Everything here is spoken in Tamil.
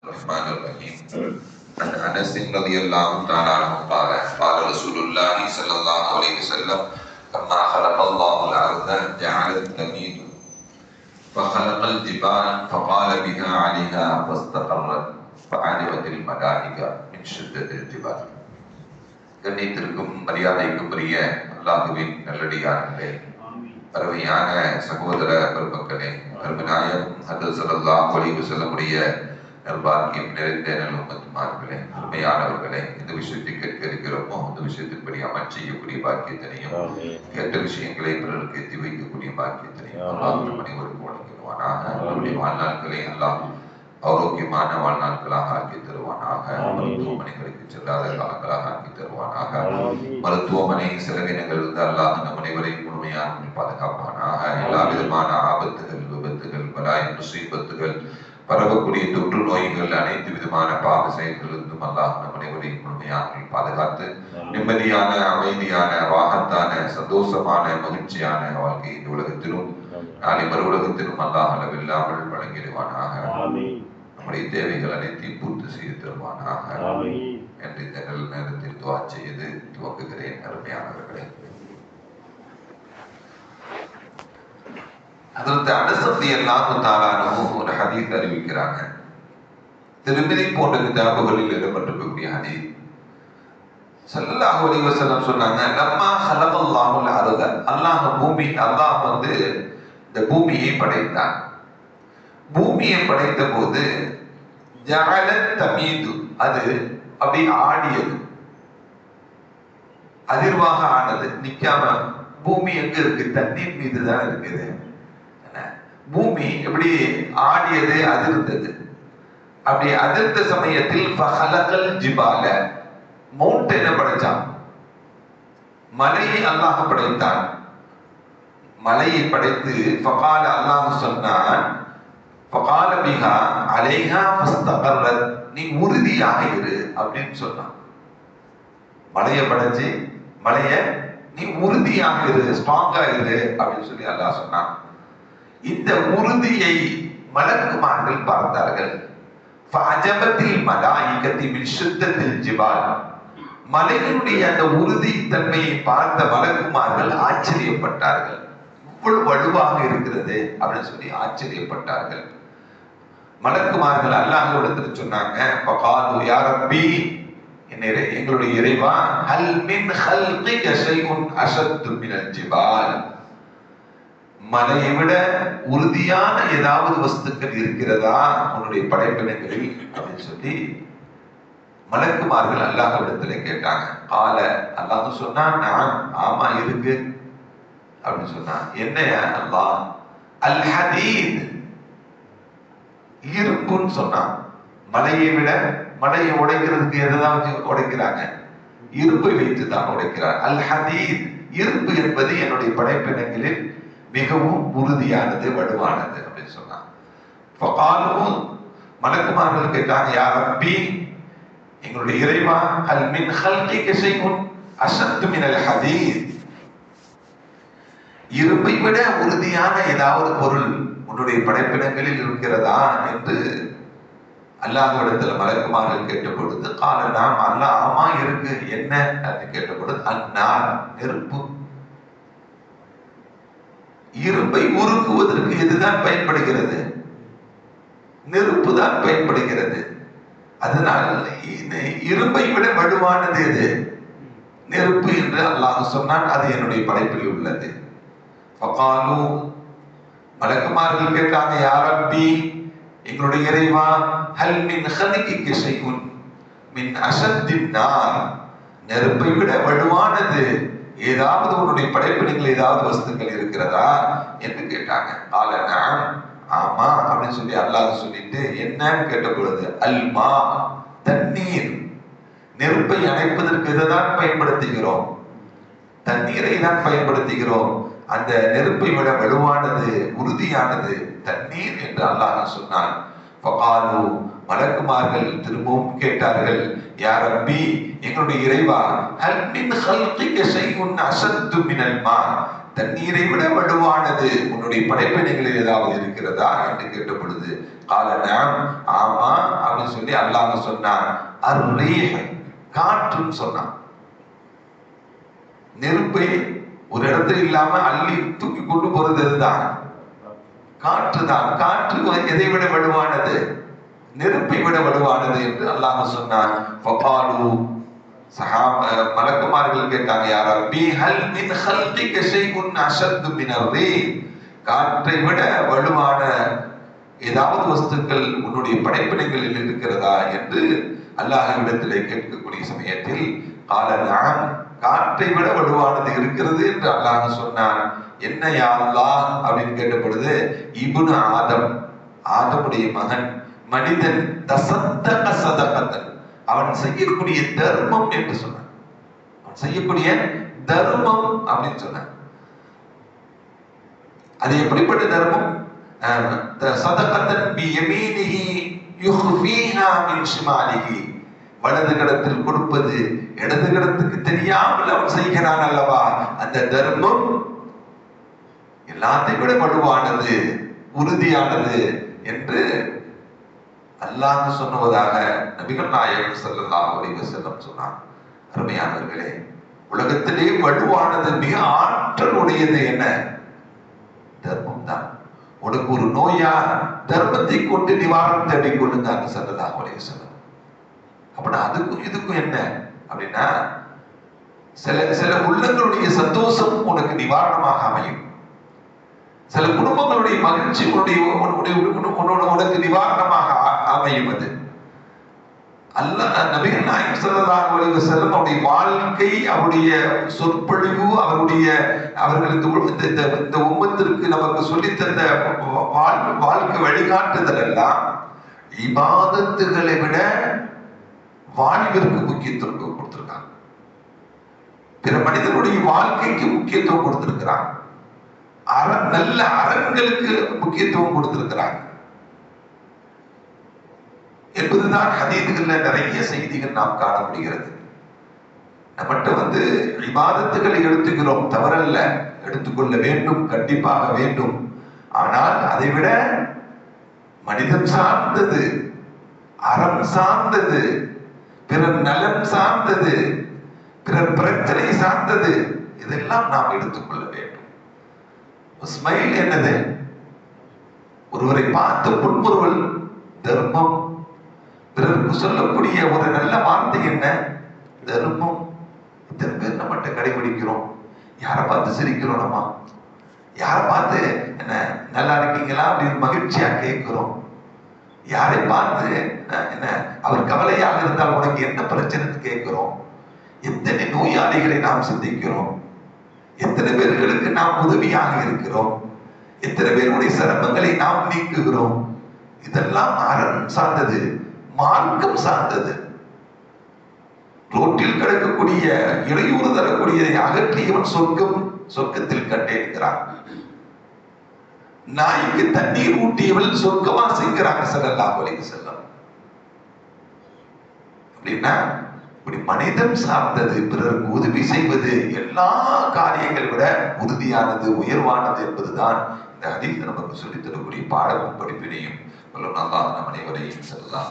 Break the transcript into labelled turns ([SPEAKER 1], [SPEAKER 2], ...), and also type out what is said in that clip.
[SPEAKER 1] الرحمن الرحيم عن انس رضي الله تعالى عنه قال قال رسول الله صلى الله عليه وسلم لما خلق الله الارض جعلت تميد فخلق الجبال فقال بها عليها فاستقرت فعجبت الملائكه من شده الجبال கண்ணியத்திற்கும் மரியாதைக்கும் உரிய அல்லாஹுவின் நல்லடியார்களே அருமையான சகோதர பெருமக்களே அருமநாயகம் ஹதர் ஸல்லல்லாஹு அலைஹி வஸல்லமுடைய நல்பாக்கியம் நிறைந்த நல்லும்மத்துமார்களே அருமையானவர்களே இந்த விஷயத்தை கேட்க இருக்கிறோமோ அந்த விஷயத்தின்படி அமல் செய்யக்கூடிய பாக்கியத்தினையும் கேட்ட விஷயங்களை பிறருக்கு எத்தி வைக்கக்கூடிய பாக்கியத்தினையும் அல்லாஹ் வழங்கிடுவானாக. வாழ்நாட்களை அல்லாஹ் ஆரோக்கியமான வாழ்நாட்களாக ஆக்கி தருவானாக. மருத்துவமனைகளுக்கு செல்லாத காலங்களாக ஆக்கி தருவானாக. மருத்துவமனை செலவினங்கள் இருந்து அல்லாஹ் நம் அனைவரையும் முழுமையாக பாதுகாப்பானாக. எல்லா விதமான ஆபத்துகள் விபத்துகள் பலாய் முசீபத்துகள் பரவக்கூடிய தொற்று நோய்கள் அனைத்து விதமான பாவ செயல்களிலிருந்தும் அல்லாஹ் நம் அனைவரையும் முழுமையாக பாதுகாத்து நிம்மதியான அமைதியான வாகத்தான சந்தோஷமான மகிழ்ச்சியான வாழ்க்கை இந்த உலகத்திலும் நாளை மறு உலகத்திலும் அல்லாஹ் அளவில்லாமல் வழங்கிடுவானாக. நம்முடைய தேவைகள் அனைத்தையும் பூர்த்தி செய்து தருவானாக. என்று இந்த நல்ல நேரத்தில் துவா செய்து துவக்குகிறேன் அருமையானவர்களே. அதற்கு அனுசப்தி எல்லாம் தாராளமும் ஒரு ஹதீஸ் அறிவிக்கிறாங்க. திருமதி போன்ற கிதாபுகளில் இடம்பெற்றிருக்கக்கூடிய ஹதீஸ். சல்லல்லாஹு அலிவசனம் சொன்னாங்க லம்மா ஹலகல்லாஹுல் அர்த அல்லாஹ் பூமி அல்லாஹ் வந்து இந்த பூமியை படைத்தான். பூமியை படைத்த போது ஜஅலத் தமீது அது அப்படி ஆடியது. அதிர்வாக ஆனது நிக்காம பூமி எங்க இருக்கு? தண்ணீர் மீது தான் இருக்குது. பூமி எப்படி ஆடியது அதிர்ந்தது? அப்படி அதிர்ந்த சமயத்தில் ஃபஹலகல் ஜிபால மவுண்டனை படைச்சான்? மலையை அல்லாஹ் படைத்தான். மலையை படைத்து ஃபகால அல்லாஹ் சொன்னான் ஃபகால பிஹா அலைஹா ஃபஸ்தகர்ரத் நீ உறுதியாக இரு அப்படின்னு சொன்னான். மலையை படைச்சு மலையை நீ உறுதியாக இரு ஸ்ட்ராங்கா இரு அப்படின்னு சொல்லி அல்லாஹ் சொன்னான். இந்த உறுதியை மலக்குமார்கள் பார்த்தார்கள். ஃபஅஜபத்தில் மலாயிகத்தி மின் ஷித்தத்தில் மலையினுடைய அந்த உறுதி தன்மையை பார்த்த மலக்குமார்கள் ஆச்சரியப்பட்டார்கள். இவ்வளவு வலுவாக இருக்கிறது அப்படின்னு சொல்லி ஆச்சரியப்பட்டார்கள். மலக்குமார்கள் அல்லாஹ்விடத்தில் சொன்னாங்க ஃபகாலு என்னை எங்களுடைய இறைவா ஹல் மின் ஹல்கிக ஷைஉன் அசத்து மினல் ஜிபால். மலையை விட உறுதியான ஏதாவது வஸ்துக்கள் இருக்கிறதா? உன்னுடைய படைப்பினங்களில் அப்படின்னு சொல்லி மலக்குமார்கள் அல்லாஹ்விடத்துல கேட்டாங்க. கால அல்லாஹ் சொன்னா நான் ஆமா இருக்கு. அப்படின்னு சொன்னா என்ன அல்லாஹ்? அல் ஹதீத் இரும்புன்னு சொன்னான் மலையை விட மலையை உடைக்கிறதுக்கு எதுதான் வச்சு உடைக்கிறாங்க? இருப்பை வைத்து தான் உடைக்கிறார். அல் ஹதீத் இருப்பு என்பது என்னுடைய படைப்பினங்களில் மிகவும் உறுதியானது வலுவானது அப்படின்னு சொன்னான். ஃபகாலும் மலக்குமார்கள் கேட்டாங்க யார் அப்பி எங்களுடைய இறைவா அல் மின் ஹல்கிக ஷைஉன் அசத்து மினல் ஹதீத். இருப்பை விட உறுதியான ஏதாவது பொருள் உன்னுடைய படைப்பிடங்களில் இருக்கிறதா என்று அல்லாஹ்விடத்துல மலக்குமார்கள் கேட்ட பொழுது கால நாம் அல்லாஹ் ஆமா இருக்கு என்ன? அப்படின்னு கேட்ட பொழுது அந்நார் நெருப்பு. இரும்பை உருக்குவதற்கு எதுதான் பயன்படுகிறது? நெருப்பு தான் பயன்படுகிறது. அதனால் இரும்பை விட வலுவானது எது? நெருப்பு என்று அல்லாஹ் சொன்னான் அது என்னுடைய படைப்பில் உள்ளது. ஃபகாலு மலக்குமார்கள் கேட்டாங்க யாரப்பி எங்களுடைய இறைவா ஹல் மின் ஹனிக்கு கிசைகுன் மின் அசத்தின் நெருப்பை விட வலுவானது ஏதாவது உன்னுடைய படைப்பினங்கள் ஏதாவது வஸ்துக்கள் இருக்கிறதா என்று கேட்டாங்க. ஆல நான் ஆமா அப்படின்னு சொல்லி அல்லாஹ் சொல்லிட்டு என்னன்னு கேட்ட பொழுது அல்மா தண்ணீர். நெருப்பை அணைப்பதற்கு இதைதான் பயன்படுத்துகிறோம்? தண்ணீரை தான் பயன்படுத்துகிறோம். அந்த நெருப்பை விட வலுவானது உறுதியானது தண்ணீர் என்று அல்லாஹ் சொன்னான். மலக்குமார்கள் திரும்பவும் கேட்டார்கள் யார் ரப்பி எங்களுடைய இறைவா ஹல் ஹல்கிக ஷைஉன் அசத்து மினல்மா தண்ணீரை விட வலுவானது உன்னுடைய படைப்பினைகளில் ஏதாவது இருக்கிறதா? என்று கேட்ட பொழுது ஆமா அப்படின்னு சொல்லி அல்லாஹ் சொன்னான். அர்ரீஹ் காற்றுன்னு சொன்னான். நெருப்பை ஒரு இடத்துல இல்லாம அள்ளி தூக்கி கொண்டு போறது இதுதான் காற்று தான். காற்று எதை விட வலுவானது? நெருப்பை விட வலுவானது என்று அல்லாஹ் சொன்னான். ஃபபாலு சஹாப மலக்குமார்கள் கேட்டாங்க யா ரப்பி ஹல் மின் ஹல்கிக ஷைஉன் அஷத்து மின் காற்றை விட வலுவான ஏதாவது வஸ்துக்கள் உன்னுடைய படைப்பினங்களில் இருக்கிறதா என்று அல்லாஹ்விடத்திலே கேட்கக்கூடிய சமயத்தில் கால நாம் காற்றை விட வலுவானது இருக்கிறது என்று அல்லாஹ் சொன்னான். என்ன யா அல்லாஹ்? அப்படின்னு கேட்ட பொழுது ஆதம் ஆதமுடைய மகன் மனிதன் தசத்தக சதகத்தன். அவன் செய்யக்கூடிய தர்மம் என்று சொன்னான். அவன் செய்யக்கூடிய தர்மம் அப்படின்னு சொன்னான். அது எப்படிப்பட்ட தர்மம்? சதகத்தன் பி யமீனிஹி யுஹ்ஃபீஹா மின் ஷிமாலிஹி. வலது கடத்தில் கொடுப்பது இடது கடத்துக்கு தெரியாமல் அவன் செய்கிறான் அல்லவா? அந்த தர்மம் எல்லாத்தையும் விட வலுவானது உறுதியானது என்று அல்லாஹ் சொன்னுவதாக நபிகள் நாயகம் ஸல்லல்லாஹு அலைஹி செல்லம் சொன்னார். அருமையானவர்களே உலகத்திலே வலுவானது மிக ஆற்றல் உடையது என்ன? தர்மம் தான். உனக்கு ஒரு நோயா தர்மத்தை கொண்டு நிவாரணம் தேடிக் கொள்ளுங்க செல்லதாக அலைஹி செல்லம் அப்படின்னா அதுக்கும் இதுக்கும் என்ன? அப்படின்னா சில சில உள்ளங்களுடைய சந்தோஷம் உனக்கு நிவாரணமாக அமையும். சில குடும்பங்களுடைய மகிழ்ச்சி உன்னுடைய உனக்கு நிவாரணமாக அமையும் அது அல்ல நபிகள் நாயகம் செல்லதாக ஒளிவு செல்லும் அவருடைய வாழ்க்கை அவருடைய சொற்பொழிவு அவருடைய அவர்கள் இந்த இந்த- இந்த உம்மத்திற்கு நமக்கு சொல்லித் தந்த வாழ் வாழ்க்கை வழிகாட்டுதல் எல்லாம் இபாதத்துகளை விட வாழ்விற்கு முக்கியத்துவம் கொடுத்திருக்காங்க. பிற மனிதனுடைய வாழ்க்கைக்கு முக்கியத்துவம் கொடுத்திருக்கிறாங்க. அற நல்ல அறங்களுக்கு முக்கியத்துவம் கொடுத்திருக்கிறாங்க. என்பதுதான் ஹதீதுகள்ல நிறைய செய்திகள் நாம் காண முடிகிறது நம்மகிட்ட வந்து விவாதத்துகளை எடுத்துக்கிறோம் தவறல்ல. எடுத்துக்கொள்ள வேண்டும் கண்டிப்பாக வேண்டும். ஆனால் அதை விட மனிதம் சார்ந்தது அறம் சார்ந்தது பிறர் நலன் சார்ந்தது பிறர் பிரச்சனை சார்ந்தது இதெல்லாம் நாம் எடுத்துக்கொள்ள வேண்டும். ஸ்மைல் என்னது? ஒருவரை பார்த்த புன்முறுவல் தர்மம் பிறருக்கு சொல்லக்கூடிய ஒரு நல்ல வார்த்தை என்ன? தர்மம் இத்தனை பேர் நம்மகிட்ட கடைபிடிக்கிறோம். யாரை பார்த்து சிரிக்கிறோம் நம்ம? யாரை பார்த்து என்ன நல்லா இருக்கீங்களா? அப்படின்னு மகிழ்ச்சியா கேட்கிறோம். யாரை பார்த்து என்ன அவர் கவலையாக இருந்தால் உனக்கு என்ன பிரச்சனைன்னு கேட்கிறோம். எத்தனை நோயாளிகளை நாம் சிந்திக்கிறோம். எத்தனை பேர்களுக்கு நாம் உதவியாக இருக்கிறோம். எத்தனை பேருடைய சிரமங்களை நாம் நீக்குகிறோம். இதெல்லாம் அறம் சார்ந்தது. மார்க்கம் சார்ந்தது. ரோட்டில் கிடக்கக்கூடிய இடையூறு தரக்கூடியதை அகற்றியவன் சொர்க்கம் சொர்க்கத்தில் கண்டேன்கிறான் நாய்க்கு தண்ணீர் ஊட்டியவள் சொர்க்கவாசிக்கிறாங்க செல்லல்லா வலிக்கு செல்லம் அப்படின்னா இப்படி மனிதம் சார்ந்தது பிறருக்கு உதவி செய்வது எல்லா காரியங்கள் விட உறுதியானது உயர்வானது என்பதுதான் இந்த ஹதீஸ் நமக்கு சொல்லித் தரக்கூடிய பாடமும் படிப்பினையும். வல்ல அல்லாஹ் நம் அனைவரையும் செல்லலாம்